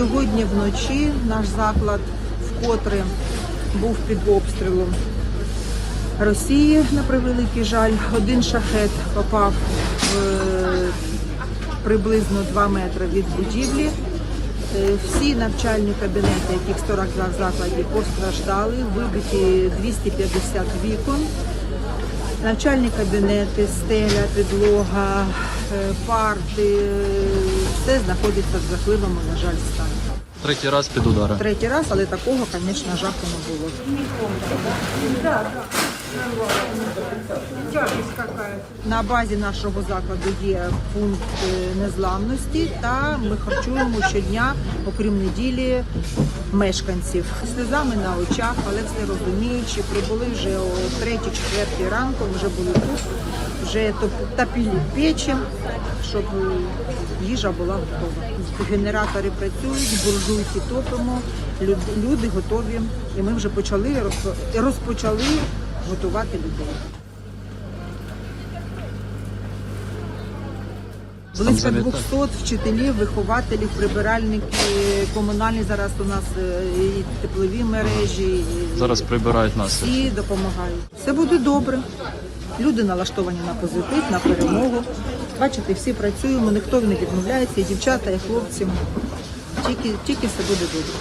Сьогодні вночі наш заклад вкотре був під обстрілом Росії, на превеликий жаль. Один шахет попав е, приблизно 2 метри від будівлі. Е, Всі навчальні кабінети, яких 42 в закладі, постраждали, вибиті 250 вікон. Навчальні кабінети, стеля, підлога, е, парти, все знаходиться в жахливому, на жаль, стані. Третій раз під удари. Третій раз, але такого, звісно, жаху не було. На базі нашого закладу є пункт е, незламності, та ми харчуємо щодня, окрім неділі, мешканців. Сльозами на очах, але все розуміючи, прибули вже о 3-4 ранку, вже були тут, вже топ- топили печі, щоб їжа була готова. Генератори працюють, буржуйки топимо, люди готові. І ми вже почали розпочали готувати людей. Близько 200 вчителів, вихователів, прибиральники, комунальні зараз у нас е, і теплові мережі. і- Зараз прибирають нас. всі допомагають. Все буде добре. Люди налаштовані на позитив, на перемогу. Бачите, всі працюємо, ніхто не відмовляється, і дівчата, і хлопці. Тільки, тільки все буде добре.